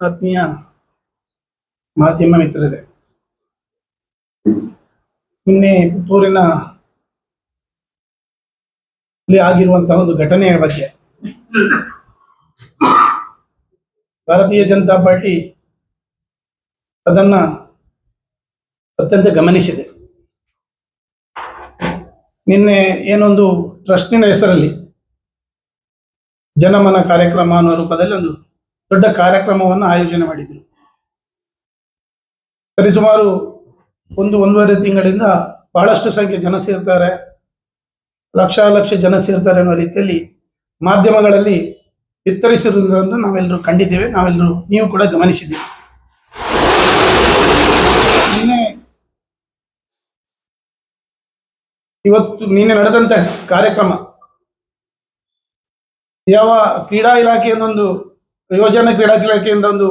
ಆತ್ಮೀಯ ಮಾಧ್ಯಮ ಮಿತ್ರರೇ, ನಿನ್ನೆ ಪುತ್ತೂರಿನ ಆಗಿರುವಂತಹ ಒಂದು ಘಟನೆಯ ಬಗ್ಗೆ ಭಾರತೀಯ ಜನತಾ ಪಾರ್ಟಿ ಅದನ್ನ ಅತ್ಯಂತ ಗಮನಿಸಿದೆ. ನಿನ್ನೆ ಏನೊಂದು ಟ್ರಸ್ಟಿನ ಹೆಸರಲ್ಲಿ ಜನಮನ ಕಾರ್ಯಕ್ರಮ ಅನ್ನೋ ರೂಪದಲ್ಲಿ ಒಂದು ದೊಡ್ಡ ಕಾರ್ಯಕ್ರಮವನ್ನು ಆಯೋಜನೆ ಮಾಡಿದ್ರು. ಸರಿಸುಮಾರು ಒಂದು ಒಂದೂವರೆ ತಿಂಗಳಿಂದ ಬಹಳಷ್ಟು ಸಂಖ್ಯೆ ಜನ ಸೇರ್ತಾರೆ, ಲಕ್ಷ ಲಕ್ಷ ಜನ ಸೇರ್ತಾರೆ ಅನ್ನೋ ರೀತಿಯಲ್ಲಿ ಮಾಧ್ಯಮಗಳಲ್ಲಿ ಬಿತ್ತರಿಸಿರುವುದನ್ನು ನಾವೆಲ್ಲರೂ ಕಂಡಿದ್ದೇವೆ, ನಾವೆಲ್ಲರೂ ನೀವು ಕೂಡ ಗಮನಿಸಿದ್ದೀವಿ ನಿನ್ನೆ ಇವತ್ತು ನಿನ್ನೆ ನಡೆದಂತಹ ಕಾರ್ಯಕ್ರಮ ಯಾವ ಕ್ರೀಡಾ ಇಲಾಖೆಯಿಂದ ಒಂದು ಯೋಜನಾ ಕ್ರೀಡಾ ಇಲಾಖೆಯಿಂದ ಒಂದು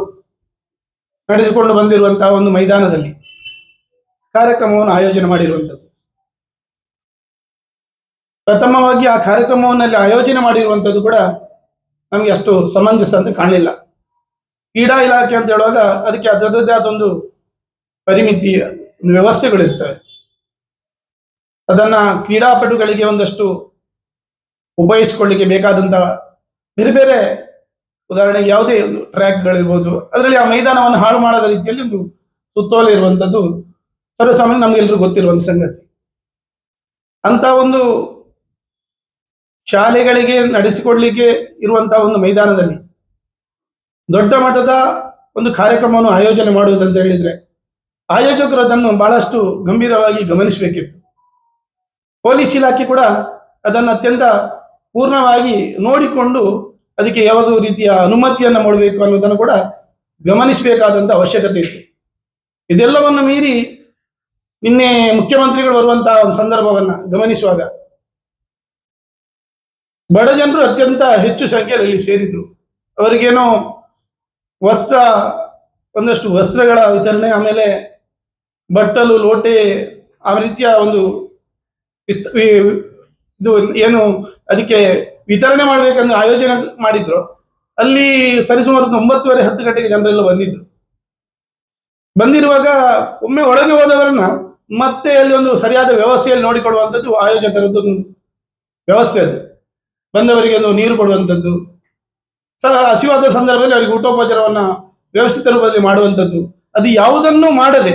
ನಡೆಸಿಕೊಂಡು ಬಂದಿರುವಂತಹ ಒಂದು ಮೈದಾನದಲ್ಲಿ ಕಾರ್ಯಕ್ರಮವನ್ನು ಆಯೋಜನೆ ಮಾಡಿರುವಂಥದ್ದು. ಪ್ರಥಮವಾಗಿ ಆ ಕಾರ್ಯಕ್ರಮವನ್ನಲ್ಲಿ ಆಯೋಜನೆ ಮಾಡಿರುವಂಥದ್ದು ಕೂಡ ನಮಗೆ ಅಷ್ಟು ಸಮಂಜಸ ಅಂತ ಕಾಣಲಿಲ್ಲ. ಕ್ರೀಡಾ ಇಲಾಖೆ ಅಂತ ಹೇಳುವಾಗ ಅದಕ್ಕೆ ಅದರದ್ದೇ ಆದ ಒಂದು ಪರಿಮಿತಿ ವ್ಯವಸ್ಥೆಗಳಿರ್ತವೆ ಅದನ್ನ ಕ್ರೀಡಾಪಟುಗಳಿಗೆ ಒಂದಷ್ಟು ಉಪಯೋಗಿಸಿಕೊಳ್ಳಿಕ್ಕೆ ಬೇಕಾದಂತಹ ಬೇರೆ ಬೇರೆ ಉದಾಹರಣೆಗೆ ಯಾವುದೇ ಒಂದು ಟ್ರ್ಯಾಕ್ಗಳಿರ್ಬೋದು ಅದರಲ್ಲಿ ಆ ಮೈದಾನವನ್ನು ಹಾಳು ಮಾಡದ ರೀತಿಯಲ್ಲಿ ಒಂದು ಸುತ್ತೋಲೆ ಇರುವಂಥದ್ದು ಸರ್ವಸಾಮಾನ್ಯ ನಮಗೆಲ್ಲರೂ ಗೊತ್ತಿರುವಂಥ ಸಂಗತಿ. ಅಂತ ಒಂದು ಶಾಲೆಗಳಿಗೆ ನಡೆಸಿಕೊಡ್ಲಿಕ್ಕೆ ಇರುವಂತಹ ಒಂದು ಮೈದಾನದಲ್ಲಿ ದೊಡ್ಡ ಮಟ್ಟದ ಒಂದು ಕಾರ್ಯಕ್ರಮವನ್ನು ಆಯೋಜನೆ ಮಾಡುವುದಂತ ಹೇಳಿದ್ರೆ ಆಯೋಜಕರು ಅದನ್ನು ಬಹಳಷ್ಟು ಗಂಭೀರವಾಗಿ ಗಮನಿಸಬೇಕಿತ್ತು. ಪೊಲೀಸ್ ಇಲಾಖೆ ಕೂಡ ಅದನ್ನು ಅತ್ಯಂತ ಪೂರ್ಣವಾಗಿ ನೋಡಿಕೊಂಡು ಅದಕ್ಕೆ ಯಾವುದೋ ರೀತಿಯ ಅನುಮತಿಯನ್ನು ಮಾಡಬೇಕು ಅನ್ನೋದನ್ನು ಕೂಡ ಗಮನಿಸಬೇಕಾದಂಥ ಅವಶ್ಯಕತೆ ಇತ್ತು. ಇದೆಲ್ಲವನ್ನು ಮೀರಿ ನಿನ್ನೆ ಮುಖ್ಯಮಂತ್ರಿಗಳು ಬರುವಂತಹ ಒಂದು ಸಂದರ್ಭವನ್ನ ಗಮನಿಸುವಾಗ ಬಡ ಜನರು ಅತ್ಯಂತ ಹೆಚ್ಚು ಸಂಖ್ಯೆಯಲ್ಲಿ ಸೇರಿದ್ರು. ಅವರಿಗೇನೋ ವಸ್ತ್ರ, ಒಂದಷ್ಟು ವಸ್ತ್ರಗಳ ವಿತರಣೆ, ಆಮೇಲೆ ಬಟ್ಟಲು, ಲೋಟೆ, ಆ ರೀತಿಯ ಒಂದು ಇದು ಏನು ಅದಕ್ಕೆ ವಿತರಣೆ ಮಾಡಬೇಕಂದ್ರೆ ಆಯೋಜನೆ ಮಾಡಿದ್ರು. ಅಲ್ಲಿ ಸರಿಸುಮಾರು ಒಂಬತ್ತುವರೆ ಹತ್ತು ಗಂಟೆಗೆ ಜನರೆಲ್ಲ ಬಂದಿದ್ರು. ಬಂದಿರುವಾಗ ಒಮ್ಮೆ ಒಳಗೆ ಹೋದವರನ್ನ ಮತ್ತೆ ಅಲ್ಲಿ ಒಂದು ಸರಿಯಾದ ವ್ಯವಸ್ಥೆಯಲ್ಲಿ ನೋಡಿಕೊಳ್ಳುವಂಥದ್ದು ಆಯೋಜಕರದ್ದು ಒಂದು ವ್ಯವಸ್ಥೆ ಅದು. ಬಂದವರಿಗೆ ಒಂದು ನೀರು ಕೊಡುವಂಥದ್ದು. ಸ ಹಸಿವಾದ ಸಂದರ್ಭದಲ್ಲಿ ಅವರಿಗೆ ಊಟೋಪಚಾರವನ್ನ ವ್ಯವಸ್ಥಿತ ರೂಪದಲ್ಲಿ ಮಾಡುವಂಥದ್ದು. ಅದು ಯಾವುದನ್ನು ಮಾಡದೆ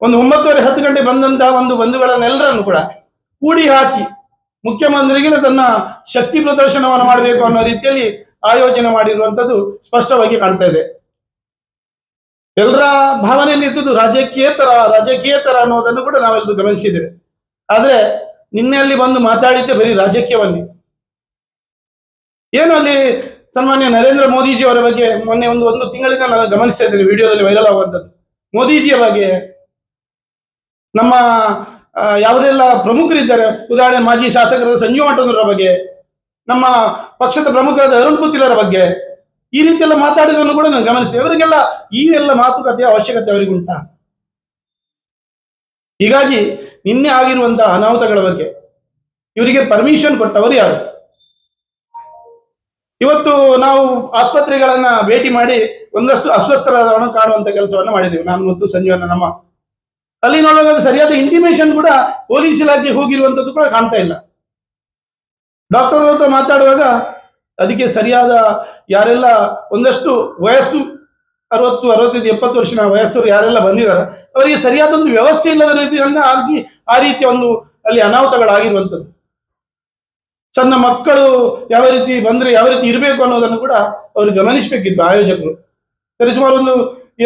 ಒಂದು ಒಂಬತ್ತುವರೆ ಹತ್ತು ಗಂಟೆ ಬಂದಂತಹ ಒಂದು ಬಂಧುಗಳನ್ನೆಲ್ಲರನ್ನು ಕೂಡ ಕೂಡಿ ಹಾಕಿ ಮುಖ್ಯಮಂತ್ರಿಗಳು ತನ್ನ ಶಕ್ತಿ ಪ್ರದರ್ಶನವನ್ನು ಮಾಡಬೇಕು ಅನ್ನೋ ರೀತಿಯಲ್ಲಿ ಆಯೋಜನೆ ಮಾಡಿರುವಂತದ್ದು ಸ್ಪಷ್ಟವಾಗಿ ಕಾಣ್ತಾ ಇದೆ. ಎಲ್ಲರ ಭಾವನೆಯಲ್ಲಿ ರಾಜಕೀಯತರ, ರಾಜಕೀಯೇತರ ಅನ್ನೋದನ್ನು ಕೂಡ ನಾವೆಲ್ಲರೂ ಗಮನಿಸಿದ್ದೇವೆ. ಆದ್ರೆ ನಿನ್ನೆ ಅಲ್ಲಿ ಬಂದು ಮಾತಾಡಿದ್ದೆ ಬರೀ ರಾಜಕೀಯವನ್ನೇ ಏನು ಅಲ್ಲಿ ಸನ್ಮಾನ್ಯ ನರೇಂದ್ರ ಮೋದಿಜಿ ಅವರ ಬಗ್ಗೆ ಮೊನ್ನೆ ಒಂದು ಒಂದು ತಿಂಗಳಿಂದ ನಾನು ಗಮನಿಸ್ತಾ ವಿಡಿಯೋದಲ್ಲಿ ವೈರಲ್ ಆಗುವಂಥದ್ದು. ಮೋದಿಜಿಯ ಬಗ್ಗೆ ನಮ್ಮ ಯಾವುದೆಲ್ಲ ಪ್ರಮುಖರಿದ್ದಾರೆ? ಉದಾಹರಣೆ, ಮಾಜಿ ಶಾಸಕರಾದ ಸಂಜೀವ್ ಆಟೋನರ ಬಗ್ಗೆ, ನಮ್ಮ ಪಕ್ಷದ ಪ್ರಮುಖರಾದ ಅರುಣ್ ಪುತಿಲರ ಬಗ್ಗೆ, ಈ ರೀತಿ ಎಲ್ಲ ಕೂಡ ನಾನು ಗಮನಿಸಿ. ಅವರಿಗೆಲ್ಲ ಈ ಎಲ್ಲ ಮಾತುಕತೆಯ ಅವಶ್ಯಕತೆ ಅವರಿಗುಂಟಾ. ಹೀಗಾಗಿ ನಿನ್ನೆ ಆಗಿರುವಂತಹ ಅನಾಹುತಗಳ ಬಗ್ಗೆ ಇವರಿಗೆ ಪರ್ಮಿಷನ್ ಕೊಟ್ಟವರು ಯಾರು? ಇವತ್ತು ನಾವು ಆಸ್ಪತ್ರೆಗಳನ್ನ ಭೇಟಿ ಮಾಡಿ ಒಂದಷ್ಟು ಅಸ್ವಸ್ಥರಾದವನ್ನು ಕಾಣುವಂತ ಕೆಲಸವನ್ನ ಮಾಡಿದ್ದೇವೆ ನಾನು ಮತ್ತು ಸಂಜೀವನ ನಮ್ಮ ಅಲ್ಲಿ ನೋಡುವಾಗ ಸರಿಯಾದ ಇಂಟಿಮೇಷನ್ ಕೂಡ ಪೊಲೀಸ್ ಇಲಾಖೆ ಹೋಗಿರುವಂತದ್ದು ಕೂಡ ಕಾಣ್ತಾ ಇಲ್ಲ. ಡಾಕ್ಟರ್ ಹತ್ರ ಮಾತಾಡುವಾಗ ಅದಕ್ಕೆ ಸರಿಯಾದ ಯಾರೆಲ್ಲ ಒಂದಷ್ಟು ವಯಸ್ಸು, ಅರವತ್ತು, ಅರವತ್ತೈದು, ಎಪ್ಪತ್ತು ವರ್ಷದ ವಯಸ್ಸರು ಯಾರೆಲ್ಲ ಬಂದಿದ್ದಾರೆ ಅವರಿಗೆ ಸರಿಯಾದ ಒಂದು ವ್ಯವಸ್ಥೆ ಇಲ್ಲದ ರೀತಿಯಿಂದ ಆಗಿ ಆ ರೀತಿಯ ಒಂದು ಅಲ್ಲಿ ಅನಾಹುತಗಳಾಗಿರುವಂಥದ್ದು ಸಣ್ಣ ಮಕ್ಕಳು ಯಾವ ರೀತಿ ಬಂದ್ರೆ ಯಾವ ರೀತಿ ಇರಬೇಕು ಅನ್ನೋದನ್ನು ಕೂಡ ಅವರು ಗಮನಿಸಬೇಕಿತ್ತು ಆಯೋಜಕರು. ಸರಿಸುಮಾರು ಒಂದು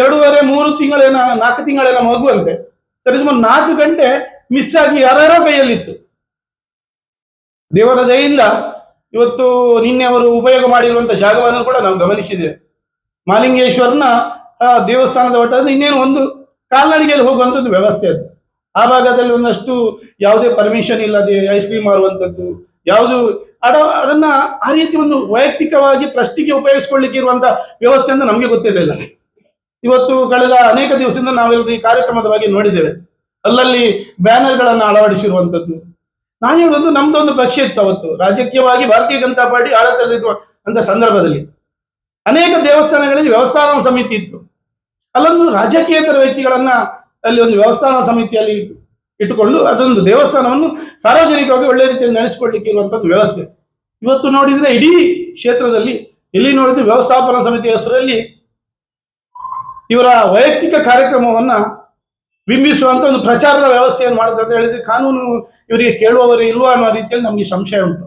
ಎರಡೂವರೆ, ಮೂರು ತಿಂಗಳೇನ, ನಾಲ್ಕು ತಿಂಗಳೇನ ಮಗುವಂತೆ. ಸರಿಸುಮಾರು ನಾಲ್ಕು ಗಂಟೆ ಮಿಸ್ ಆಗಿ ಯಾರ್ಯಾರೋ ಕೈಯಲ್ಲಿತ್ತು. ದೇವರ ದಯಿಂದ ಇವತ್ತು ನಿನ್ನೆ ಅವರು ಉಪಯೋಗ ಮಾಡಿರುವಂತಹ ಜಾಗವನ್ನು ಕೂಡ ನಾವು ಗಮನಿಸಿದ್ದೇವೆ. ಮಾಲಿಂಗೇಶ್ವರನ ದೇವಸ್ಥಾನದ ಒಟ್ಟಾದ್ರೆ ಇನ್ನೇನು ಒಂದು ಕಾಲ್ನಡಿಗೆಯಲ್ಲಿ ಹೋಗುವಂಥದ್ದು ವ್ಯವಸ್ಥೆ ಅದು. ಆ ಭಾಗದಲ್ಲಿ ಒಂದಷ್ಟು ಯಾವುದೇ ಪರ್ಮಿಷನ್ ಇಲ್ಲದೆ ಐಸ್ ಕ್ರೀಮ್ ಮಾರುವಂಥದ್ದು, ಯಾವುದು ಅಡ, ಅದನ್ನ ಆ ರೀತಿ ಒಂದು ವೈಯಕ್ತಿಕವಾಗಿ ಟ್ರಸ್ಟಿಗೆ ಉಪಯೋಗಿಸ್ಕೊಳ್ಳಿಕ್ಕೆ ಇರುವಂತಹ ವ್ಯವಸ್ಥೆ ಅಂತ ನಮಗೆ ಗೊತ್ತಿರಲಿಲ್ಲ. ಇವತ್ತು ಕಳೆದ ಅನೇಕ ದಿವಸದಿಂದ ನಾವೆಲ್ಲರೂ ಈ ಕಾರ್ಯಕ್ರಮದ ಬಗ್ಗೆ ನೋಡಿದ್ದೇವೆ. ಅಲ್ಲಲ್ಲಿ ಬ್ಯಾನರ್ಗಳನ್ನು ಅಳವಡಿಸಿರುವಂಥದ್ದು. ನಾನು ಹೇಳೋದು ನಮ್ದೊಂದು ಪಕ್ಷ ಇತ್ತು ಅವತ್ತು. ರಾಜಕೀಯವಾಗಿ ಭಾರತೀಯ ಜನತಾ ಪಾರ್ಟಿ ಆಡಳಿತದಲ್ಲಿರುವ ಅಂತ ಸಂದರ್ಭದಲ್ಲಿ. ಅನೇಕ ದೇವಸ್ಥಾನಗಳಲ್ಲಿ ವ್ಯವಸ್ಥಾನ ಸಮಿತಿ ಇತ್ತು. ಅಲ್ಲೊಂದು ರಾಜಕೀಯೇತರ ವ್ಯಕ್ತಿಗಳನ್ನ ಅಲ್ಲಿ ಒಂದು ವ್ಯವಸ್ಥಾನ ಸಮಿತಿಯಲ್ಲಿ ಇಟ್ಟುಕೊಂಡು ಅದೊಂದು ದೇವಸ್ಥಾನವನ್ನು ಸಾರ್ವಜನಿಕವಾಗಿ ಒಳ್ಳೆ ರೀತಿಯಲ್ಲಿ ನಡೆಸಿಕೊಳ್ಳಿಕ್ಕೆ ಇರುವಂಥದ್ದು ವ್ಯವಸ್ಥೆ. ಇವತ್ತು ನೋಡಿದ್ರೆ ಇಡೀ ಕ್ಷೇತ್ರದಲ್ಲಿ, ಎಲ್ಲಿ ನೋಡಿದ್ರೆ ವ್ಯವಸ್ಥಾಪನಾ ಸಮಿತಿ ಹೆಸರಲ್ಲಿ ಇವರ ವೈಯಕ್ತಿಕ ಕಾರ್ಯಕ್ರಮವನ್ನ ಬಿಂಬಿಸುವಂತ ಒಂದು ಪ್ರಚಾರದ ವ್ಯವಸ್ಥೆಯನ್ನು ಮಾಡುತ್ತೆ ಅಂತ ಹೇಳಿದ್ರೆ ಕಾನೂನು ಇವರಿಗೆ ಕೇಳುವವರು ಇಲ್ವಾ ಅನ್ನೋ ರೀತಿಯಲ್ಲಿ ನಮಗೆ ಸಂಶಯ ಉಂಟು.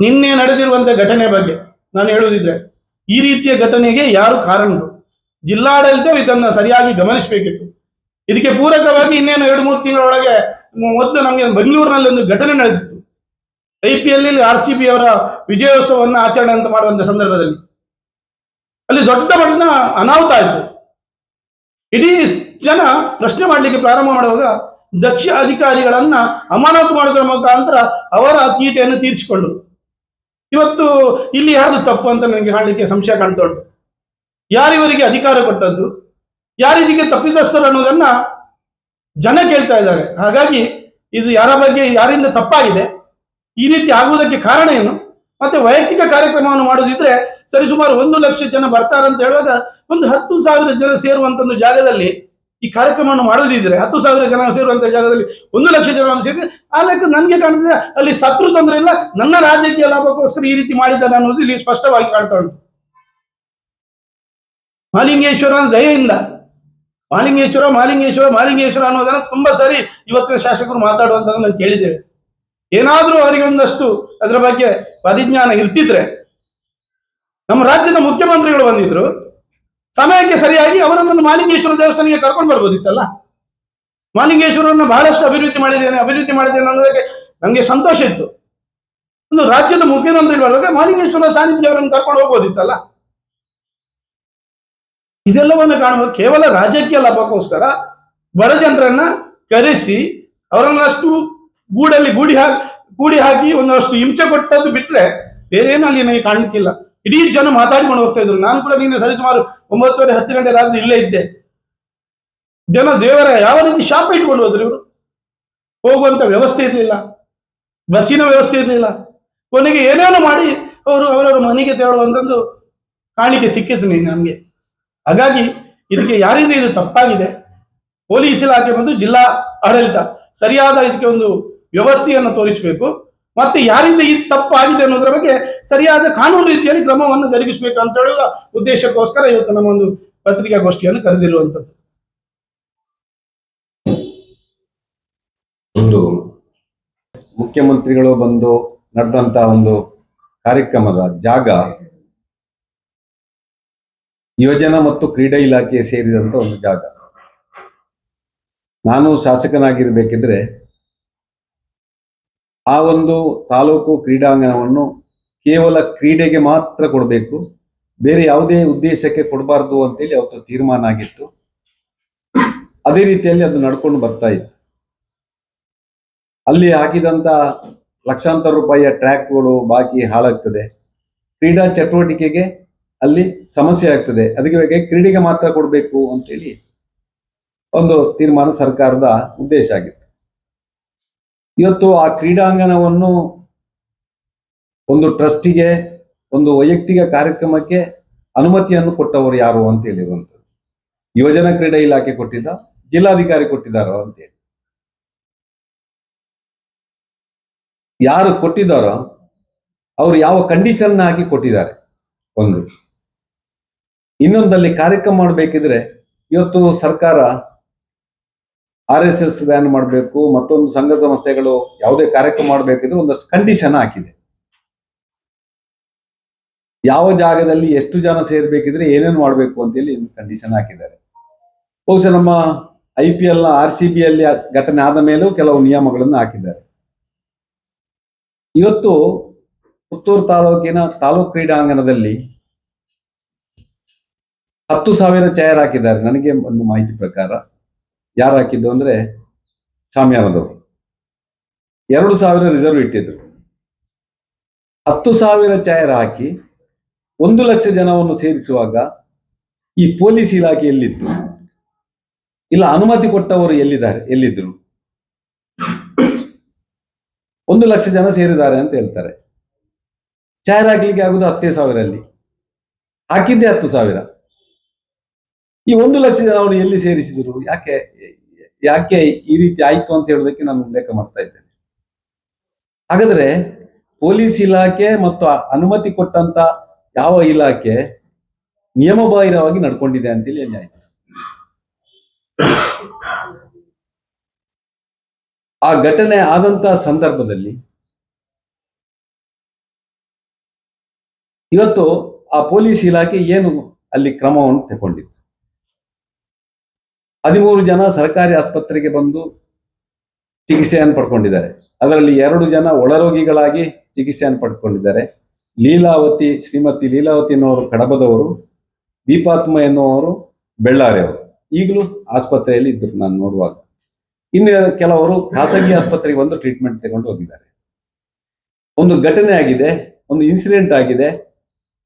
ನಿನ್ನೆ ನಡೆದಿರುವಂತ ಘಟನೆ ಬಗ್ಗೆ ನಾನು ಹೇಳುವುದಿದ್ರೆ ಈ ರೀತಿಯ ಘಟನೆಗೆ ಯಾರು ಕಾರಣರು ಜಿಲ್ಲಾಡಳಿತ ಇದನ್ನ ಸರಿಯಾಗಿ ಗಮನಿಸಬೇಕಿತ್ತು. ಇದಕ್ಕೆ ಪೂರಕವಾಗಿ ಇನ್ನೇನು ಎರಡು, ಮೂರು ತಿಂಗಳೊಳಗೆ ಮೊದಲು ನಮಗೆ ಬೆಂಗಳೂರಿನಲ್ಲಿ ಒಂದು ಘಟನೆ ನಡೆದಿತ್ತು. I P L R C B ಅವರ ವಿಜಯೋತ್ಸವವನ್ನು ಆಚರಣೆ ಅಂತ ಮಾಡುವಂಥ ಸಂದರ್ಭದಲ್ಲಿ. ಅಲ್ಲಿ ದೊಡ್ಡ ಮಟ್ಟದ ಅನಾಹುತ ಆಯಿತು. ಇಡೀ ಜನ ಪ್ರಶ್ನೆ ಮಾಡಲಿಕ್ಕೆ ಪ್ರಾರಂಭ ಮಾಡುವಾಗ ದಕ್ಷ ಅಧಿಕಾರಿಗಳನ್ನ ಅಮಾನತು ಮಾಡೋದ್ರ ಮುಖಾಂತರ ಅವರ ತೀಟೆಯನ್ನು ತೀರಿಸಿಕೊಂಡರು. ಇವತ್ತು ಇಲ್ಲಿ ಯಾರು ತಪ್ಪು ಅಂತ ನನಗೆ ಕಾಣಲಿಕ್ಕೆ ಸಂಶಯ ಕಾಣ್ತಾ ಉಂಟು. ಯಾರಿವರಿಗೆ ಅಧಿಕಾರ ಕೊಟ್ಟದ್ದು ಯಾರಿದಕ್ಕೆ ತಪ್ಪಿತಸ್ಥರು ಅನ್ನೋದನ್ನ ಜನ ಕೇಳ್ತಾ ಇದ್ದಾರೆ. ಹಾಗಾಗಿ ಇದು ಯಾರ ಬಗ್ಗೆ, ಯಾರಿಂದ ತಪ್ಪಾಗಿದೆ, ಈ ರೀತಿ ಆಗುವುದಕ್ಕೆ ಕಾರಣ ಏನು? ಮತ್ತೆ ವೈಯಕ್ತಿಕ ಕಾರ್ಯಕ್ರಮವನ್ನು ಮಾಡೋದಿದ್ರೆ ಸರಿಸುಮಾರು ಒಂದು ಲಕ್ಷ ಜನ ಬರ್ತಾರಂತ ಹೇಳುವಾಗ ಒಂದು ಹತ್ತು ಸಾವಿರ ಜನ ಸೇರುವಂತ ಒಂದು ಜಾಗದಲ್ಲಿ ಈ ಕಾರ್ಯಕ್ರಮವನ್ನು ಮಾಡೋದಿದ್ರೆ, ಹತ್ತು ಸಾವಿರ ಜನ ಸೇರುವಂತ ಜಾಗದಲ್ಲಿ ಒಂದು ಲಕ್ಷ ಜನ ಸೇರಿದ್ರೆ ಆ ಲೆಕ್ಕ ನನಗೆ ಕಾಣ್ತಿದೆ, ಅಲ್ಲಿ ಸತ್ರು ತೊಂದರೆ ಇಲ್ಲ, ನನ್ನ ರಾಜಕೀಯ ಲಾಭಕ್ಕೋಸ್ಕರ ಈ ರೀತಿ ಮಾಡಿದ್ದಾರೆ ಅನ್ನೋದು ಇಲ್ಲಿ ಸ್ಪಷ್ಟವಾಗಿ ಕಾಣ್ತಾ ಉಂಟು. ಮಾಲಿಂಗೇಶ್ವರನ ದಯೆಯಿಂದ, ಮಾಲಿಂಗೇಶ್ವರ ಮಾಲಿಂಗೇಶ್ವರ ಮಾಲಿಂಗೇಶ್ವರ ಅನ್ನೋದನ್ನ ತುಂಬಾ ಸರಿ ಇವತ್ತಿನ ಶಾಸಕರು ಮಾತಾಡುವಂತ ನಾನು ಕೇಳಿದ್ದೇವೆ. ಏನಾದರೂ ಅವರಿಗೆ ಒಂದಷ್ಟು ಅದರ ಬಗ್ಗೆ ಪರಿಜ್ಞಾನ ಇರ್ತಿದ್ರೆ ನಮ್ಮ ರಾಜ್ಯದ ಮುಖ್ಯಮಂತ್ರಿಗಳು ಬಂದಿದ್ರು, ಸಮಯಕ್ಕೆ ಸರಿಯಾಗಿ ಅವರನ್ನೊಂದು ಮಾಲಿಂಗೇಶ್ವರ ದೇವಸ್ಥಾನಕ್ಕೆ ಕರ್ಕೊಂಡು ಬರ್ಬೋದಿತ್ತಲ್ಲ? ಮಾಲಿಂಗೇಶ್ವರನ್ನ ಬಹಳಷ್ಟು ಅಭಿವೃದ್ಧಿ ಮಾಡಿದ್ದೇನೆ ಅಭಿವೃದ್ಧಿ ಮಾಡಿದ್ದೇನೆ ಅನ್ನೋದಕ್ಕೆ ನಮಗೆ ಸಂತೋಷ ಇತ್ತು. ಒಂದು ರಾಜ್ಯದ ಮುಖ್ಯಮಂತ್ರಿಗಳು ಬರುವಾಗ ಮಾಲಿಂಗೇಶ್ವರ ಸಾನ್ನಿಧ್ಯ ಅವರನ್ನು ಕರ್ಕೊಂಡು ಹೋಗ್ಬೋದಿತ್ತಲ್ಲ? ಇದೆಲ್ಲವನ್ನು ಕಾಣುವ ಕೇವಲ ರಾಜಕೀಯ ಲಾಭಕ್ಕೋಸ್ಕರ ಬಡ ಜನರನ್ನ ಕರೆಸಿ ಅವರನ್ನಷ್ಟು ಗೂಡಲ್ಲಿ ಗೂಡಿ ಹಾಕಿ ಗೂಡಿ ಹಾಕಿ ಒಂದಷ್ಟು ಹಿಂಸೆ ಕೊಟ್ಟದ್ದು ಬಿಟ್ರೆ ಬೇರೇನೂ ಅಲ್ಲಿ ನನಗೆ ಕಾಣಲಿಕ್ಕಿಲ್ಲ. ಇಡೀ ಜನ ಮಾತಾಡಿಕೊಂಡು ಹೋಗ್ತಾ ಇದ್ರು. ನಾನು ಕೂಡ ನೀನು ಸರಿ ಸುಮಾರು ಒಂಬತ್ತುವರೆ, ಹತ್ತು ಗಂಟೆ ರಾತ್ರಿ ಇಲ್ಲೇ ಇದ್ದೆ. ಜನ ದೇವರ ಯಾವ ರೀತಿ ಶಾಪ ಇಟ್ಕೊಂಡು ಹೋದ್ರು ಇವರು? ಹೋಗುವಂತ ವ್ಯವಸ್ಥೆ ಇರಲಿಲ್ಲ. ಬಸ್ಸಿನ ವ್ಯವಸ್ಥೆ ಇರಲಿಲ್ಲ. ಕೊನೆಗೆ ಏನೇನೋ ಮಾಡಿ ಅವರು ಅವರವರ ಮನೆಗೆ ತೆರಳುವಂತಂದು ಕಾಣಿಕೆ ಸಿಕ್ಕಿತು ನೀನು ನಮಗೆ. ಹಾಗಾಗಿ ಇದಕ್ಕೆ ಯಾರಿಂದ ಇದು ತಪ್ಪಾಗಿದೆ? ಪೊಲೀಸ್ ಇಲಾಖೆ ಬಂದು ಜಿಲ್ಲಾ ಆಡಳಿತ ಸರಿಯಾದ ಇದಕ್ಕೆ ಒಂದು ವ್ಯವಸ್ಥೆಯನ್ನು ತೋರಿಸಬೇಕು. ಮತ್ತೆ ಯಾರಿಂದ ಈ ತಪ್ಪಾಗಿದೆ ಅನ್ನೋದರ ಬಗ್ಗೆ ಸರಿಯಾದ ಕಾನೂನು ರೀತಿಯಲ್ಲಿ ಕ್ರಮವನ್ನು ಜರುಗಿಸಬೇಕು ಅಂತ ಹೇಳುವ ಉದ್ದೇಶಕ್ಕೋಸ್ಕರ ಇವತ್ತು ನಮ್ಮ ಒಂದು ಪತ್ರಿಕಾಗೋಷ್ಠಿಯನ್ನು ಕರೆದಿರುವಂತದ್ದು ಒಂದು ಮುಖ್ಯಮಂತ್ರಿಗಳು ಬಂದು ನಡೆದಂತ ಒಂದು ಕಾರ್ಯಕ್ರಮದ ಜಾಗ ಯೋಜನಾ ಮತ್ತು ಕ್ರೀಡಾ ಇಲಾಖೆ ಸೇರಿದಂತ ಒಂದು ಜಾಗ. ನಾನು ಶಾಸಕನಾಗಿರ್ಬೇಕಿದ್ರೆ ಆ ಒಂದು ತಾಲೂಕು ಕ್ರೀಡಾಂಗಣವನ್ನು ಕೇವಲ ಕ್ರೀಡೆಗೆ ಮಾತ್ರ ಕೊಡಬೇಕು. ಬೇರೆ ಯಾವುದೇ ಉದ್ದೇಶಕ್ಕೆ ಕೊಡಬಾರ್ದು ಅಂತೇಳಿ ಅವತ್ತು ತೀರ್ಮಾನ ಆಗಿತ್ತು. ಅದೇ ರೀತಿಯಲ್ಲಿ ಅದು ನಡ್ಕೊಂಡು ಬರ್ತಾ ಇತ್ತು. ಅಲ್ಲಿ ಹಾಕಿದಂತ ಲಕ್ಷಾಂತರ ರೂಪಾಯಿಯ ಟ್ರ್ಯಾಕ್ಗಳು ಬಾಕಿ ಹಾಳಾಗ್ತದೆ. ಕ್ರೀಡಾ ಚಟುವಟಿಕೆಗೆ ಅಲ್ಲಿ ಸಮಸ್ಯೆ ಆಗ್ತದೆ. ಅದಕ್ಕೆ ಬಗ್ಗೆ ಕ್ರೀಡೆಗೆ ಮಾತ್ರ ಕೊಡಬೇಕು ಅಂತೇಳಿ ಒಂದು ತೀರ್ಮಾನ ಸರ್ಕಾರದ ಉದ್ದೇಶ ಆಗಿತ್ತು. ಇವತ್ತು ಆ ಕ್ರೀಡಾಂಗಣವನ್ನು ಒಂದು ಟ್ರಸ್ಟಿಗೆ, ಒಂದು ವೈಯಕ್ತಿಕ ಕಾರ್ಯಕ್ರಮಕ್ಕೆ ಅನುಮತಿಯನ್ನು ಕೊಟ್ಟವರು ಯಾರು ಅಂತ ಹೇಳಿರುವಂಥದ್ದು. ಯುವಜನ ಕ್ರೀಡಾ ಇಲಾಖೆ ಕೊಟ್ಟಿದ್ದ, ಜಿಲ್ಲಾಧಿಕಾರಿ ಕೊಟ್ಟಿದ್ದಾರೋ ಅಂತೇಳಿ ಯಾರು ಕೊಟ್ಟಿದ್ದಾರೋ, ಅವರು ಯಾವ ಕಂಡೀಷನ್ ಹಾಕಿ ಕೊಟ್ಟಿದ್ದಾರೆ? ಒಂದು. ಇನ್ನೊಂದಲ್ಲಿ ಕಾರ್ಯಕ್ರಮ ಮಾಡಬೇಕಿದ್ರೆ ಇವತ್ತು ಸರ್ಕಾರ ಆರ್ ಎಸ್ ಎಸ್ ಬ್ಯಾನ್ ಮಾಡಬೇಕು, ಮತ್ತೊಂದು ಸಂಘ ಸಂಸ್ಥೆಗಳು ಯಾವುದೇ ಕಾರ್ಯಕ್ರಮ ಮಾಡಬೇಕಿದ್ರೆ ಒಂದಷ್ಟು ಕಂಡೀಷನ್ ಹಾಕಿದೆ. ಯಾವ ಜಾಗದಲ್ಲಿ ಎಷ್ಟು ಜನ ಸೇರ್ಬೇಕಿದ್ರೆ ಏನೇನು ಮಾಡಬೇಕು ಅಂತೇಳಿ ಕಂಡೀಷನ್ ಹಾಕಿದ್ದಾರೆ. ಬಹುಶಃ ನಮ್ಮ I P L R C B ಅಲ್ಲಿ ಘಟನೆ ಆದ ಮೇಲೂ ಕೆಲವು ನಿಯಮಗಳನ್ನು ಹಾಕಿದ್ದಾರೆ. ಇವತ್ತು ಪುತ್ತೂರು ತಾಲೂಕಿನ ತಾಲೂಕು ಕ್ರೀಡಾಂಗಣದಲ್ಲಿ ಹತ್ತು ಸಾವಿರ ಚೇರ್ ಹಾಕಿದ್ದಾರೆ. ನನಗೆ ಒಂದು ಮಾಹಿತಿ ಪ್ರಕಾರ ಯಾರು ಹಾಕಿದ್ದು ಅಂದ್ರೆ ಶಾಮಿಯಾನದವರು ಎರಡು ಸಾವಿರ ರಿಸರ್ವ್ ಇಟ್ಟಿದ್ರು. ಹತ್ತು ಸಾವಿರ ಚಾಯರ್ ಹಾಕಿ ಒಂದು ಲಕ್ಷ ಜನವನ್ನು ಸೇರಿಸುವಾಗ ಈ ಪೊಲೀಸ್ ಇಲಾಖೆ ಎಲ್ಲಿತ್ತು? ಇಲ್ಲ, ಅನುಮತಿ ಕೊಟ್ಟವರು ಎಲ್ಲಿದ್ದಾರೆ, ಎಲ್ಲಿದ್ರು? ಒಂದು ಲಕ್ಷ ಜನ ಸೇರಿದ್ದಾರೆ ಅಂತ ಹೇಳ್ತಾರೆ. ಚಾಯರ್ ಹಾಕ್ಲಿಕ್ಕೆ ಆಗುದು ಹತ್ತೇ ಸಾವಿರ ಅಲ್ಲಿ. ಹಾಕಿದ್ದೆ ಹತ್ತು ಸಾವಿರ. ಈ ಒಂದು ಲಕ್ಷ ಅವರು ಎಲ್ಲಿ ಸೇರಿಸಿದ್ರು? ಯಾಕೆ ಯಾಕೆ ಈ ರೀತಿ ಆಯ್ತು ಅಂತ ಹೇಳೋದಕ್ಕೆ ನಾನು ಉಲ್ಲೇಖ ಮಾಡ್ತಾ ಇದ್ದೇನೆ. ಹಾಗಾದ್ರೆ ಪೊಲೀಸ್ ಇಲಾಖೆ ಮತ್ತು ಅನುಮತಿ ಕೊಟ್ಟಂತ ಯಾವ ಇಲಾಖೆ ನಿಯಮಬಾಹಿರವಾಗಿ ನಡ್ಕೊಂಡಿದೆ ಅಂತೇಳಿ ಎಲ್ಲಿ ಆಯ್ತು? ಆ ಘಟನೆ ಆದಂತ ಸಂದರ್ಭದಲ್ಲಿ ಇವತ್ತು ಆ ಪೊಲೀಸ್ ಇಲಾಖೆ ಏನು ಅಲ್ಲಿ ಕ್ರಮವನ್ನು ತಗೊಂಡಿತ್ತು? ಹದಿಮೂರು ಜನ ಸರ್ಕಾರಿ ಆಸ್ಪತ್ರೆಗೆ ಬಂದು ಚಿಕಿತ್ಸೆಯನ್ನು ಪಡ್ಕೊಂಡಿದ್ದಾರೆ. ಅದರಲ್ಲಿ ಎರಡು ಜನ ಒಳರೋಗಿಗಳಾಗಿ ಚಿಕಿತ್ಸೆಯನ್ನು ಪಡ್ಕೊಂಡಿದ್ದಾರೆ. ಲೀಲಾವತಿ, ಶ್ರೀಮತಿ ಲೀಲಾವತಿ ಎನ್ನುವರು ಕಡಬದವರು, ದೀಪಾತ್ಮ ಎನ್ನುವರು ಬೆಳ್ಳಾರಿಯವರು ಈಗಲೂ ಆಸ್ಪತ್ರೆಯಲ್ಲಿ ಇದ್ದರು ನಾನು ನೋಡುವಾಗ. ಇನ್ನು ಕೆಲವರು ಖಾಸಗಿ ಆಸ್ಪತ್ರೆಗೆ ಬಂದು ಟ್ರೀಟ್ಮೆಂಟ್ ತಗೊಂಡು ಹೋಗಿದ್ದಾರೆ. ಒಂದು ಘಟನೆ ಆಗಿದೆ, ಒಂದು ಇನ್ಸಿಡೆಂಟ್ ಆಗಿದೆ.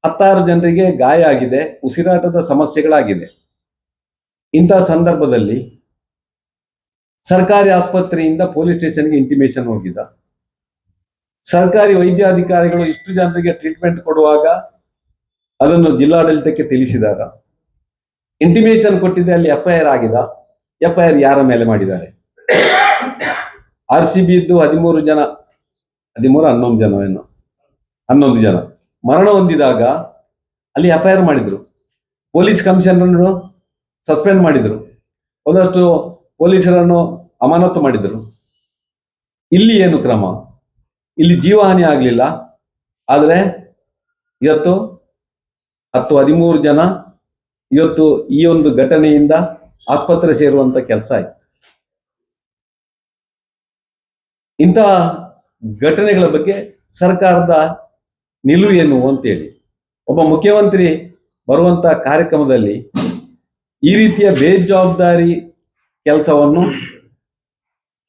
ಹತ್ತಾರು ಜನರಿಗೆ ಗಾಯ ಆಗಿದೆ, ಉಸಿರಾಟದ ಸಮಸ್ಯೆಗಳಾಗಿದೆ. ಇಂತಹ ಸಂದರ್ಭದಲ್ಲಿ ಸರ್ಕಾರಿ ಆಸ್ಪತ್ರೆಯಿಂದ ಪೊಲೀಸ್ ಸ್ಟೇಷನ್ಗೆ ಇಂಟಿಮೇಷನ್ ಹೋಗಿದ್ದ. ಸರ್ಕಾರಿ ವೈದ್ಯಾಧಿಕಾರಿಗಳು ಇಷ್ಟು ಜನರಿಗೆ ಟ್ರೀಟ್ಮೆಂಟ್ ಕೊಡುವಾಗ ಅದನ್ನು ಜಿಲ್ಲಾಡಳಿತಕ್ಕೆ ತಿಳಿಸಿದಾಗ ಇಂಟಿಮೇಷನ್ ಕೊಟ್ಟಿದೆ ಅಲ್ಲಿ ಎಫ್ಐಆರ್ ಐ ಎಫ್ಐಆರ್ ಯಾರ ಮೇಲೆ ಮಾಡಿದ್ದಾರೆ? ಆರ್ ಸಿ ಬಿ ಇದ್ದು ಹದಿಮೂರು ಜನ, ಹದಿಮೂರು, ಹನ್ನೊಂದು ಜನ ಏನು, ಹನ್ನೊಂದು ಜನ ಮರಣ ಹೊಂದಿದಾಗ ಅಲ್ಲಿ ಎಫ್ಐಆರ್ ಮಾಡಿದ್ರು. ಪೊಲೀಸ್ ಕಮಿಷನರ್ ಸಸ್ಪೆಂಡ್ ಮಾಡಿದ್ರು. ಒಂದಷ್ಟು ಪೊಲೀಸರನ್ನು ಅಮಾನತು ಮಾಡಿದರು. ಇಲ್ಲಿ ಏನು ಕ್ರಮ? ಇಲ್ಲಿ ಜೀವಹಾನಿ ಆಗಲಿಲ್ಲ. ಆದರೆ ಇವತ್ತು ಹತ್ತು ಹದಿಮೂರು ಜನ ಇವತ್ತು ಈ ಒಂದು ಘಟನೆಯಿಂದ ಆಸ್ಪತ್ರೆ ಸೇರುವಂತ ಕೆಲಸ ಆಯ್ತು. ಇಂತಹ ಘಟನೆಗಳ ಬಗ್ಗೆ ಸರ್ಕಾರದ ನಿಲುವು ಏನು ಅಂತೇಳಿ ಒಬ್ಬ ಮುಖ್ಯಮಂತ್ರಿ ಬರುವಂತ ಕಾರ್ಯಕ್ರಮದಲ್ಲಿ ಈ ರೀತಿಯ ಬೇಜವಾಬ್ದಾರಿ ಕೆಲಸವನ್ನು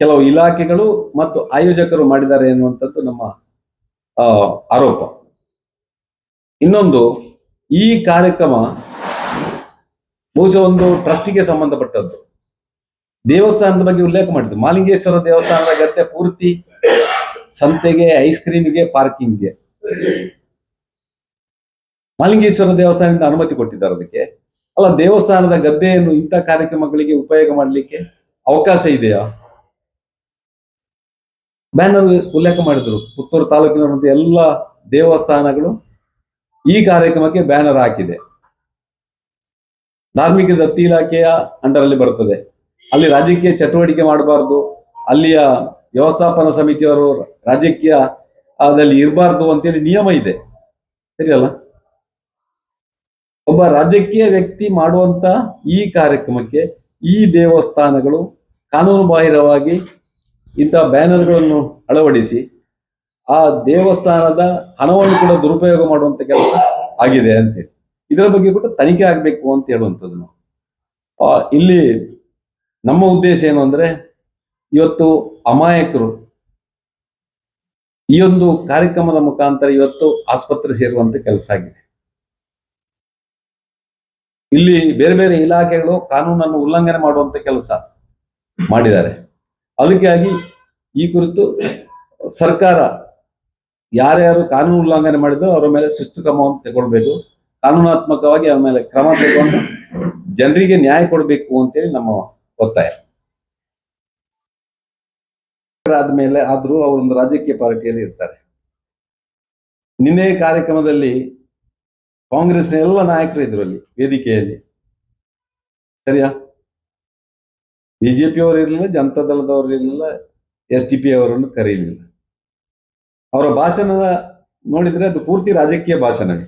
ಕೆಲವು ಇಲಾಖೆಗಳು ಮತ್ತು ಆಯೋಜಕರು ಮಾಡಿದ್ದಾರೆ ಎನ್ನುವಂಥದ್ದು ನಮ್ಮ ಆರೋಪ. ಇನ್ನೊಂದು, ಈ ಕಾರ್ಯಕ್ರಮ ಬಹುಶಃ ಒಂದು ಟ್ರಸ್ಟಿಗೆ ಸಂಬಂಧಪಟ್ಟದ್ದು. ದೇವಸ್ಥಾನದ ಬಗ್ಗೆ ಉಲ್ಲೇಖ ಮಾಡಿದ್ದು. ಮಾಲಿಂಗೇಶ್ವರ ದೇವಸ್ಥಾನದ ಗದ್ದೆ ಪೂರ್ತಿ ಸಂತೆಗೆ, ಐಸ್ ಕ್ರೀಮಿಗೆ, ಪಾರ್ಕಿಂಗ್ಗೆ. ಮಾಲಿಂಗೇಶ್ವರ ದೇವಸ್ಥಾನದಿಂದ ಅನುಮತಿ ಕೊಟ್ಟಿದ್ದಾರೆ ಅದಕ್ಕೆ. ಅಲ್ಲ, ದೇವಸ್ಥಾನದ ಗದ್ದೆಯನ್ನು ಇಂಥ ಕಾರ್ಯಕ್ರಮಗಳಿಗೆ ಉಪಯೋಗ ಮಾಡಲಿಕ್ಕೆ ಅವಕಾಶ ಇದೆಯಾ? ಬ್ಯಾನರ್ ಉಲ್ಲೇಖ ಮಾಡಿದ್ರು, ಪುತ್ತೂರು ತಾಲೂಕಿನಂತ ಎಲ್ಲ ದೇವಸ್ಥಾನಗಳು ಈ ಕಾರ್ಯಕ್ರಮಕ್ಕೆ ಬ್ಯಾನರ್ ಹಾಕಿದೆ. ಧಾರ್ಮಿಕ ದತ್ತಿ ಇಲಾಖೆಯ ಅಂಡರ್ ಅಲ್ಲಿ ಬರ್ತದೆ ಅಲ್ಲಿ ರಾಜಕೀಯ ಚಟುವಟಿಕೆ ಮಾಡಬಾರ್ದು, ಅಲ್ಲಿಯ ವ್ಯವಸ್ಥಾಪನಾ ಸಮಿತಿಯವರು ರಾಜಕೀಯ, ಅದಲ್ಲಿ ಇರಬಾರ್ದು ಅಂತೇಳಿ ನಿಯಮ ಇದೆ. ಸರಿಯಲ್ಲ? ಒಬ್ಬ ರಾಜಕೀಯ ವ್ಯಕ್ತಿ ಮಾಡುವಂತ ಈ ಕಾರ್ಯಕ್ರಮಕ್ಕೆ ಈ ದೇವಸ್ಥಾನಗಳು ಕಾನೂನು ಬಾಹಿರವಾಗಿ ಇಂತಹ ಬ್ಯಾನರ್ಗಳನ್ನು ಅಳವಡಿಸಿ ಆ ದೇವಸ್ಥಾನದ ಹಣವನ್ನು ಕೂಡ ದುರುಪಯೋಗ ಮಾಡುವಂತ ಕೆಲಸ ಆಗಿದೆ ಅಂತೇಳಿ ಇದರ ಬಗ್ಗೆ ಕೂಡ ತನಿಖೆ ಆಗಬೇಕು ಅಂತ ಹೇಳುವಂಥದ್ದು ನಾವು. ಇಲ್ಲಿ ನಮ್ಮ ಉದ್ದೇಶ ಏನು ಅಂದ್ರೆ ಇವತ್ತು ಅಮಾಯಕರು ಈ ಒಂದು ಕಾರ್ಯಕ್ರಮದ ಮುಖಾಂತರ ಇವತ್ತು ಆಸ್ಪತ್ರೆ ಸೇರುವಂತ ಕೆಲಸ ಆಗಿದೆ. ಇಲ್ಲಿ ಬೇರೆ ಬೇರೆ ಇಲಾಖೆಗಳು ಕಾನೂನನ್ನು ಉಲ್ಲಂಘನೆ ಮಾಡುವಂತ ಕೆಲಸ ಮಾಡಿದ್ದಾರೆ. ಅದಕ್ಕಾಗಿ ಈ ಕುರಿತು ಸರ್ಕಾರ ಯಾರ್ಯಾರು ಕಾನೂನು ಉಲ್ಲಂಘನೆ ಮಾಡಿದ್ರು ಅವರ ಮೇಲೆ ಶಿಸ್ತು ಕ್ರಮವನ್ನು ತಗೊಳ್ಬೇಕು. ಕಾನೂನಾತ್ಮಕವಾಗಿ ಅವರ ಮೇಲೆ ಕ್ರಮ ತಗೊಂಡು ಜನರಿಗೆ ನ್ಯಾಯ ಕೊಡಬೇಕು ಅಂತೇಳಿ ನಮ್ಮ ಒತ್ತಾಯ. ಆದ್ಮೇಲೆ ಆದ್ರೂ ಅವರೊಂದು ರಾಜಕೀಯ ಪಾರ್ಟಿಯಲ್ಲಿ ಇರ್ತಾರೆ. ನಿನ್ನೆ ಕಾರ್ಯಕ್ರಮದಲ್ಲಿ ಕಾಂಗ್ರೆಸ್ನ ಎಲ್ಲ ನಾಯಕರು ಇದ್ರು ಅಲ್ಲಿ ವೇದಿಕೆಯಲ್ಲಿ. ಸರಿಯಾ? ಬಿಜೆಪಿ ಅವರು ಇರಲಿಲ್ಲ ಜನತಾ ದಳದವರು ಇರಲಿಲ್ಲ ಎಸ್ ಡಿ ಪಿ ಅವರನ್ನು ಕರೀಲಿಲ್ಲ. ಅವರ ಭಾಷಣ ನೋಡಿದ್ರೆ ಅದು ಪೂರ್ತಿ ರಾಜಕೀಯ ಭಾಷಣವೇ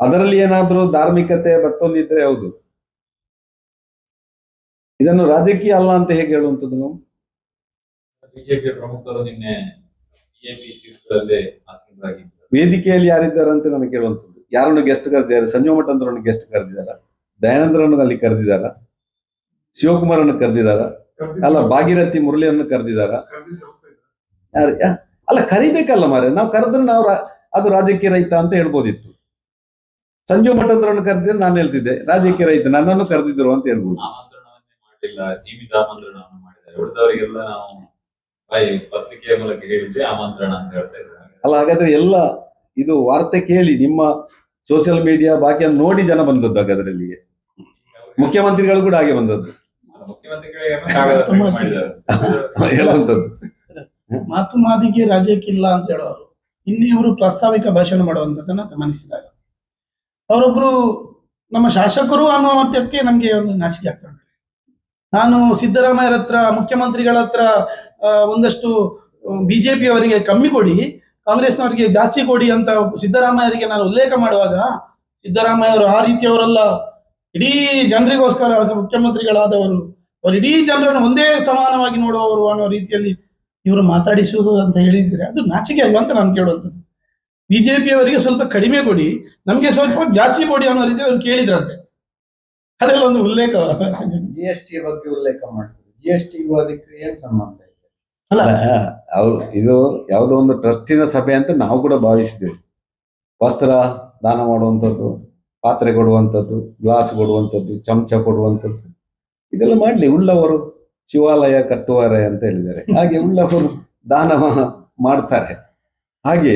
ಅದರಲ್ಲಿ ಏನಾದ್ರೂ ಧಾರ್ಮಿಕತೆ ಮತ್ತೊಂದಿದ್ರೆ ಹೌದು. ಇದನ್ನು ರಾಜಕೀಯ ಅಲ್ಲ ಅಂತ ಹೇಗೆ ಹೇಳುವಂಥದ್ದು ನಾವು? ಬಿಜೆಪಿ ಪ್ರಮುಖರು ನಿನ್ನೆ ವೇದಿಕೆಯಲ್ಲಿ ಯಾರಿದ್ದಾರೆ ಅಂತ ನನಗೆ ಕೇಳುವಂಥದ್ದು ಯಾರನ್ನು ಗೆಸ್ಟ್ ಕರೆದಿದ್ದಾರೆ? ಸಂಜೀವ ಮಠ ಅಂದ್ರನ್ನು ಗೆಸ್ಟ್ ಕರೆದಿದ್ದಾರೆ? ದಯಾನಂದರನ್ನು ಅಲ್ಲಿ ಕರೆದಿದ್ದಾರ? ಶಿವಕುಮಾರನ್ನು ಕರೆದಿದ್ದಾರ? ಅಲ್ಲ ಭಾಗೀರಥಿ ಮುರಳಿಯನ್ನು ಕರೆದಿದ್ದಾರ? ಯಾರು ಅಲ್ಲ ಕರಿಬೇಕಲ್ಲ ಮಾರೆ ನಾವು ಕರೆದ್ರೆ ನಾವು ಅದು ರಾಜಕೀಯ ರೈತ ಅಂತ ಹೇಳ್ಬೋದಿತ್ತು. ಸಂಜೀವ್ ಮಠಂದ್ರನ್ನು ಕರೆದಿದ್ರೆ ನಾನು ಹೇಳ್ತಿದ್ದೆ ರಾಜಕೀಯ ರೈತ ನನ್ನನ್ನು ಕರೆದಿದ್ರು ಅಂತ ಹೇಳ್ಬೋದು. ಆಮಂತ್ರಣವನ್ನೇ ಮಾಡಲಿಲ್ಲ ಸೀಮಿತ ಆಮಂತ್ರಣವನ್ನು ಮಾಡಿದ್ದಾರೆ. ಉಳಿದವರಿಗೆಲ್ಲ ನಾವು ಬಾಯಿ ಪತ್ರಿಕೆಯ ಮೂಲಕ ಹೇಳಿದ್ದೆ ಆಮಂತ್ರಣ ಅಂತ ಹೇಳ್ತಾ ಅಲ್ಲ ಹಾಗಾದ್ರೆ ಎಲ್ಲ ಇದು ವಾರ್ತೆ ಕೇಳಿ ನಿಮ್ಮ ಸೋಷಿಯಲ್ ಮೀಡಿಯಾ ಬಾಕಿಯನ್ನು ನೋಡಿ ಜನ ಬಂದದ್ದು ಅಲ್ಲಿಗೆ ಮುಖ್ಯಮಂತ್ರಿಗಳು ಕೂಡ ಹಾಗೆ ಬಂದದ್ದು. ಹೇಳುವಂತದ್ದು ಮಾತು ಮಾತಿಗೆ ರಾಜಕೀಯ ಅಂತ ಹೇಳೋರು. ಇನ್ನೇ ಅವರು ಪ್ರಾಸ್ತಾವಿಕ ಭಾಷಣ ಮಾಡುವಂಥದ್ದನ್ನ ಗಮನಿಸಿದಾಗ. ಅವರೊಬ್ರು ನಮ್ಮ ಶಾಸಕರು ಅನ್ನುವ ಮಟ್ಟಕ್ಕೆ ನಮಗೆ ಒಂದು ನಾಚಿಕೆ ಆಗ್ತಾ ನಾನು ಸಿದ್ದರಾಮಯ್ಯರ ಹತ್ರ ಮುಖ್ಯಮಂತ್ರಿಗಳ ಹತ್ರ ಒಂದಷ್ಟು ಬಿಜೆಪಿ ಅವರಿಗೆ ಕಮ್ಮಿ ಕೊಡಿ ಕಾಂಗ್ರೆಸ್ನವರಿಗೆ ಜಾಸ್ತಿ ಕೊಡಿ ಅಂತ ಸಿದ್ದರಾಮಯ್ಯರಿಗೆ ನಾನು ಉಲ್ಲೇಖ ಮಾಡುವಾಗ ಸಿದ್ದರಾಮಯ್ಯ ಅವರು ಆ ರೀತಿಯವರಲ್ಲ, ಇಡೀ ಜನರಿಗೋಸ್ಕರ ಮುಖ್ಯಮಂತ್ರಿಗಳಾದವರು, ಅವರು ಇಡೀ ಜನರನ್ನು ಒಂದೇ ಸಮಾನವಾಗಿ ನೋಡುವವರು ಅನ್ನೋ ರೀತಿಯಲ್ಲಿ ಇವರು ಮಾತಾಡಿಸುವುದು ಅಂತ ಹೇಳಿದ್ರೆ ಅದು ನಾಚಿಕೆ ಅಲ್ವಾ ಅಂತ ನಾನು ಕೇಳುವಂಥದ್ದು. ಬಿಜೆಪಿ ಅವರಿಗೆ ಸ್ವಲ್ಪ ಕಡಿಮೆ ಕೊಡಿ, ನಮಗೆ ಸ್ವಲ್ಪ ಜಾಸ್ತಿ ಕೊಡಿ ಅನ್ನೋ ರೀತಿ ಅವ್ರು ಕೇಳಿದ್ರಂತೆ. ಅದೆಲ್ಲ ಒಂದು ಉಲ್ಲೇಖ. ಜಿ ಎಸ್ ಟಿ ಬಗ್ಗೆ ಉಲ್ಲೇಖ ಮಾಡ್ತಾರೆ ಜಿ ಎಸ್ ಟಿಗೂ ಅದಕ್ಕೆ ಏನ್ ಸಂಬಂಧ ಅಲ್ಲ ಅವ್ರು ಇದು ಯಾವುದೋ ಒಂದು ಟ್ರಸ್ಟಿನ ಸಭೆ ಅಂತ ನಾವು ಕೂಡ ಭಾವಿಸಿದ್ದೇವೆ. ವಸ್ತ್ರ ದಾನ ಮಾಡುವಂಥದ್ದು, ಪಾತ್ರೆ ಕೊಡುವಂಥದ್ದು, ಗ್ಲಾಸ್ ಕೊಡುವಂಥದ್ದು, ಚಮಚ ಕೊಡುವಂಥದ್ದು. ಇದೆಲ್ಲ ಮಾಡಲಿ ಉಳ್ಳವರು ಶಿವಾಲಯ ಕಟ್ಟುವರೆ ಅಂತ ಹೇಳಿದ್ದಾರೆ. ಹಾಗೆ ಉಳ್ಳವರು ದಾನ ಮಾಡ್ತಾರೆ. ಹಾಗೆ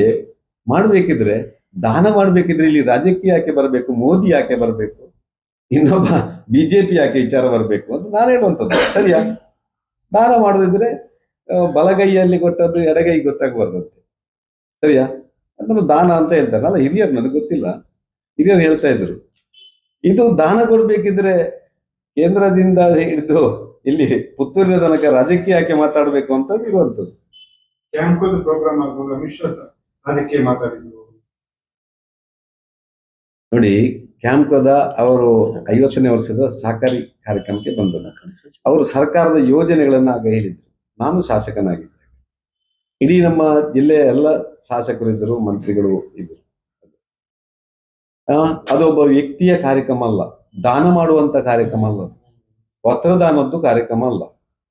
ಮಾಡಬೇಕಿದ್ರೆ, ದಾನ ಮಾಡಬೇಕಿದ್ರೆ ಇಲ್ಲಿ ರಾಜಕೀಯ ಯಾಕೆ ಬರಬೇಕು, ಮೋದಿ ಯಾಕೆ ಬರಬೇಕು, ಇನ್ನೊಬ್ಬ ಬಿಜೆಪಿ ಯಾಕೆ ವಿಚಾರ ಬರಬೇಕು ಅಂತ ನಾನು ಹೇಳುವಂಥದ್ದು. ಸರಿಯಾ? ದಾನ ಮಾಡೋದಿದ್ರೆ ಬಲಗೈಯಲ್ಲಿ ಕೊಟ್ಟದ್ದು ಎಡಗೈ ಗೊತ್ತಾಗಬಾರ್ದಂತೆ. ಸರಿಯಾ? ಅದನ್ನು ದಾನ ಅಂತ ಹೇಳ್ತಾರೆ. ಅಲ್ಲ ಹಿರಿಯರು ನನಗೆ ಗೊತ್ತಿಲ್ಲ. ಹಿರಿಯರು ಹೇಳ್ತಾ ಇದ್ರು ಇದು ದಾನ ಕೊಡ್ಬೇಕಿದ್ರೆ ಕೇಂದ್ರದಿಂದ ಹಿಡಿದು ಇಲ್ಲಿ ಪುತ್ತೂರಿನ ತನಕ ರಾಜಕೀಯ ಯಾಕೆ ಮಾತಾಡಬೇಕು ಅಂತ ಇರುವಂಥದ್ದು. ಕ್ಯಾಂಪದ ಪ್ರೋಗ್ರಾಮ್ ಸರ್ ಅದಕ್ಕೆ ಮಾತಾಡಿದ್ರು. ನೋಡಿ ಕ್ಯಾಂಪ್ಕೋದ ಅವರು ಐವತ್ತನೇ ವರ್ಷದ ಸಹಕಾರಿ ಕಾರ್ಯಕ್ರಮಕ್ಕೆ ಬಂದರು ಅವರು ಸರ್ಕಾರದ ಯೋಜನೆಗಳನ್ನ ಆಗ ಹೇಳಿದ್ರು. ನಾನು ಶಾಸಕನಾಗಿದ್ದೆ ಇಡೀ ನಮ್ಮ ಜಿಲ್ಲೆಯ ಎಲ್ಲ ಶಾಸಕರಿದ್ದರು ಮಂತ್ರಿಗಳು ಇದ್ದರು. ಅದೊಬ್ಬ ವ್ಯಕ್ತಿಯ ಕಾರ್ಯಕ್ರಮ ಅಲ್ಲ. ದಾನ ಮಾಡುವಂತ ಕಾರ್ಯಕ್ರಮ ಅಲ್ಲ. ವಸ್ತ್ರದಾನದ್ದು ಕಾರ್ಯಕ್ರಮ ಅಲ್ಲ.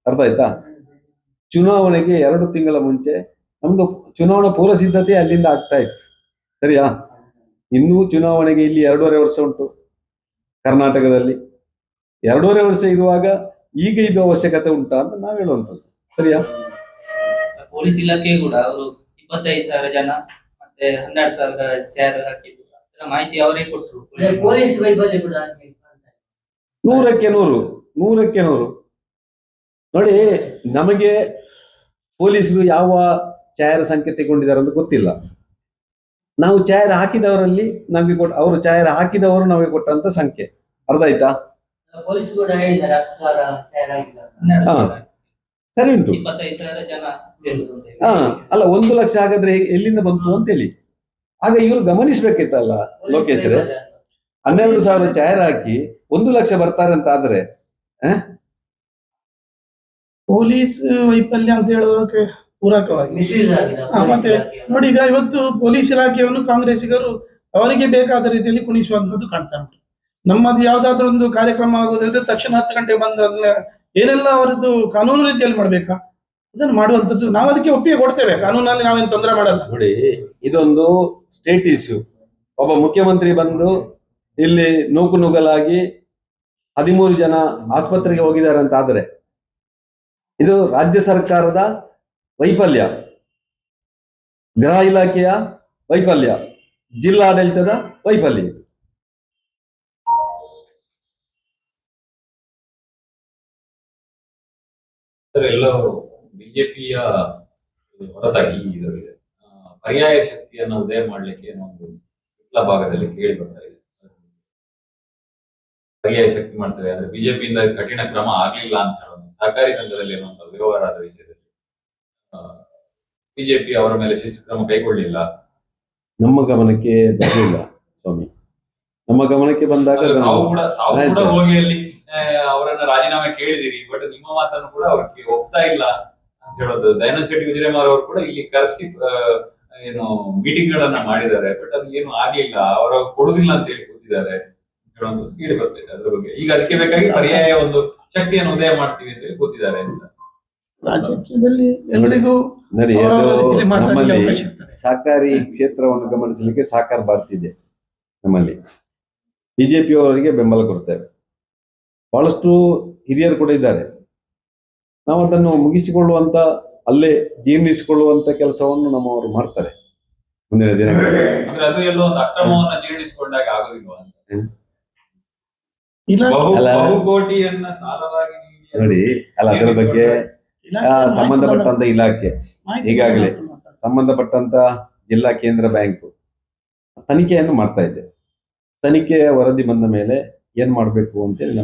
ಅರ್ಥ ಆಯ್ತಾ? ಚುನಾವಣೆಗೆ ಎರಡು ತಿಂಗಳ ಮುಂಚೆ ನಮ್ದು ಚುನಾವಣಾ ಪೂರ್ವ ಸಿದ್ಧತೆ ಅಲ್ಲಿಂದ ಆಗ್ತಾ ಇತ್ತು. ಸರಿಯಾ? ಇನ್ನೂ ಚುನಾವಣೆಗೆ ಇಲ್ಲಿ ಎರಡೂವರೆ ವರ್ಷ ಉಂಟು ಕರ್ನಾಟಕದಲ್ಲಿ. ಎರಡೂವರೆ ವರ್ಷ ಇರುವಾಗ ಈಗ ಇದು ಅವಶ್ಯಕತೆ ಉಂಟಾ ಅಂತ ನಾವು ಹೇಳುವಂಥದ್ದು. ಸರಿಯಾ? ಪೊಲೀಸ್ ಇಲಾಖೆ ಕೂಡ ಅವರು ಇಪ್ಪತ್ತೈದು ಸಾವಿರ ಜನ ಮತ್ತೆ ಹನ್ನೆರಡು ಸಾವಿರ ಚೇರ್ ಹಾಕಿದ್ರು. ಅದರ ಮಾಹಿತಿ ಅವರೇ ಕೊಟ್ಟರು ಪೊಲೀಸ್ ವೈಫಲ್ಯ ಕೂಡ ಅಂತ. ನೂರಕ್ಕೆ ನೂರು ನೂರಕ್ಕೆ ನೂರು. ನೋಡಿ ನಮಗೆ ಪೊಲೀಸರು ಯಾವ ಚಾಯರ ಸಂಖ್ಯೆ ತೆಗೊಂಡಿದ್ದಾರೆ ಅಂತ ಗೊತ್ತಿಲ್ಲ. ನಾವು ಚಾಯರ ಹಾಕಿದವರಲ್ಲಿ ನಮಗೆ ಕೊಟ್ಟ ಅವರು ಚಾಯರ ಹಾಕಿದವರು ನಮಗೆ ಕೊಟ್ಟಂತ ಸಂಖ್ಯೆ. ಅರ್ಧ ಆಯ್ತಾ. ಹಾ. ಸರಿ ಉಂಟು. ಹಾ ಅಲ್ಲ ಒಂದು ಲಕ್ಷ ಹಾಗಾದ್ರೆ ಎಲ್ಲಿಂದ ಬಂತು ಅಂತೇಳಿ. ಆಗ ಇವರು ಗಮನಿಸ್ಬೇಕಿತ್ತಲ್ಲ ಲೋಕೇಶ್. ಹನ್ನೆರಡು ಸಾವಿರ ಚಾಯರ್ ಹಾಕಿ ಒಂದು ಲಕ್ಷ ಬರ್ತಾರೆ ಅಂತ ಆದ್ರೆ ಪೊಲೀಸ್ ವೈಫಲ್ಯ ಅಂತ ಹೇಳೋದಕ್ಕೆ ಪೂರಕವಾಗಿ. ಮತ್ತೆ ನೋಡಿ ಈಗ ಇವತ್ತು ಪೊಲೀಸ್ ಇಲಾಖೆಯನ್ನು ಕಾಂಗ್ರೆಸ್ಸಿಗರು ಅವರಿಗೆ ಬೇಕಾದ ರೀತಿಯಲ್ಲಿ ಕುಣಿಸುವಂತದ್ದು ಕಾಣ್ತಾ ಉಂಟು. ನಮ್ಮದು ಯಾವ್ದಾದ್ರು ಒಂದು ಕಾರ್ಯಕ್ರಮ ಆಗುವುದಾದ್ರೆ ತಕ್ಷಣ ಹತ್ತು ಗಂಟೆಗೆ ಬಂದ ಏನೆಲ್ಲ ಅವರದ್ದು ಕಾನೂನು ರೀತಿಯಲ್ಲಿ ಮಾಡ್ಬೇಕಾ? ಅದನ್ನು ಮಾಡುವಂಥದ್ದು ನಾವು ಅದಕ್ಕೆ ಒಪ್ಪಿಗೆ ಕೊಡ್ತೇವೆ. ಕಾನೂನಲ್ಲಿ ನಾವೇನು ತೊಂದರೆ ಮಾಡಲ್ಲ. ನೋಡಿ, ಇದೊಂದು ಸ್ಟೇಟ್ ಇಶ್ಯೂ ಒಬ್ಬ ಮುಖ್ಯಮಂತ್ರಿ ಬಂದು ಇಲ್ಲಿ ನೂಕು ನುಗ್ಗಲಾಗಿ ಹದಿಮೂರು ಜನ ಆಸ್ಪತ್ರೆಗೆ ಹೋಗಿದ್ದಾರೆ ಅಂತ ಆದರೆ ಇದು ರಾಜ್ಯ ಸರ್ಕಾರದ ವೈಫಲ್ಯ. ಗೃಹ ಇಲಾಖೆಯ ವೈಫಲ್ಯ. ಜಿಲ್ಲಾಡಳಿತದ ವೈಫಲ್ಯ ಎಲ್ಲರೂ ಬಿಜೆಪಿಯ ಹೊರತಾಗಿ ಇದರಲ್ಲಿ ಪರ್ಯಾಯ ಶಕ್ತಿಯನ್ನು ಉದಯ ಮಾಡಲಿಕ್ಕೆ ಏನೋ ಒಂದು ಎಲ್ಲ ಭಾಗದಲ್ಲಿ ಕೇಳಿ ಬರ್ತಾ ಇದೆ. ಪರ್ಯಾಯ ಶಕ್ತಿ ಮಾಡ್ತಾರೆ ಆದ್ರೆ ಬಿಜೆಪಿಯಿಂದ ಕಠಿಣ ಕ್ರಮ ಆಗ್ಲಿಲ್ಲ ಅಂತ ಹೇಳೋದು ಸಹಕಾರಿ ಸಂಘದಲ್ಲಿ ಇರುವಂತಹ ವ್ಯವಹಾರ ಆದ ವಿಷಯದಲ್ಲಿ ಬಿಜೆಪಿ ಅವರ ಮೇಲೆ ಶಿಸ್ತು ಕ್ರಮ ಕೈಗೊಳ್ಳಿಲ್ಲ. ನಮ್ಮ ಗಮನಕ್ಕೆ ಬರಲಿಲ್ಲ ಸ್ವಾಮಿ. ನಮ್ಮ ಗಮನಕ್ಕೆ ಬಂದಾಗ ನಾವು ತಾವು ಕೂಡ ತಾವು ಕೂಡ ಹೋಗಿ ಅಲ್ಲಿ ಅವರನ್ನ ರಾಜೀನಾಮೆ ಕೇಳಿದಿರಿ ಬಟ್ ನಿಮ್ಮ ಮಾತನ್ನು ಕೂಡ ಅವ್ರಿಗೆ ಒಪ್ತಾ ಇಲ್ಲ ಅಂತ ಹೇಳೋದು. ದಯಾನಂದ ಶೆಟ್ಟಿ ವಿಜಯಮಾರ್ ಅವರು ಕೂಡ ಇಲ್ಲಿ ಕರೆಸಿ ಏನು ಮೀಟಿಂಗ್ ಗಳನ್ನ ಮಾಡಿದ್ದಾರೆ ಬಟ್ ಅದು ಏನು ಆಗ್ಲಿಲ್ಲ. ಅವರ ಕೊಡುದಿಲ್ಲ ಅಂತ ಹೇಳಿ ಕೂತಿದ್ದಾರೆ ಹೇಳೋದು ಕೇಳಿ ಬರ್ತೈತೆ ಅದ್ರ ಬಗ್ಗೆ. ಈಗ ಅಷ್ಟೇ ಬೇಕಾಗಿ ಪರ್ಯಾಯ ಒಂದು ಶಕ್ತಿಯನ್ನು ಉದಯ ಮಾಡ್ತೀವಿ ಅಂತ ಹೇಳಿ ಕೂತಿದ್ದಾರೆ ಅಂತ. ರಾಜಕೀಯದಲ್ಲಿ ಎಲ್ಲರಿಗೂ ನೋಡಿ ಅದು ನಮ್ಮಲ್ಲಿ ಸಹಕಾರಿ ಕ್ಷೇತ್ರವನ್ನು ಗಮನಿಸಲಿಕ್ಕೆ ಸಹಕಾರ ಬರ್ತಿದೆ ನಮ್ಮಲ್ಲಿ. ಬಿಜೆಪಿ ಅವರಿಗೆ ಬೆಂಬಲ ಕೊಡ್ತೇವೆ. ಬಹಳಷ್ಟು ಹಿರಿಯರು ಕೂಡ ಇದ್ದಾರೆ. ನಾವು ಅದನ್ನು ಮುಗಿಸಿಕೊಳ್ಳುವಂತ ಅಲ್ಲೇ ಜೀರ್ಣಿಸಿಕೊಳ್ಳುವಂತ ಕೆಲಸವನ್ನು ನಮ್ಮವರು ಮಾಡ್ತಾರೆ. ಮುಂದಿನ ದಿನ ನೋಡಿ ಅಲ್ಲ ಅದರ ಬಗ್ಗೆ ಆ, ಸಂಬಂಧಪಟ್ಟಂತ ಇಲಾಖೆ ಈಗಾಗಲೇ ಸಂಬಂಧಪಟ್ಟಂತ ಜಿಲ್ಲಾ ಕೇಂದ್ರ ಬ್ಯಾಂಕ್ ತನಿಖೆಯನ್ನು ಮಾಡ್ತಾ ಇದೆ. ತನಿಖೆಯ ವರದಿ ಬಂದ ಮೇಲೆ ಏನ್ ಮಾಡಬೇಕು ಅಂತೇಳಿ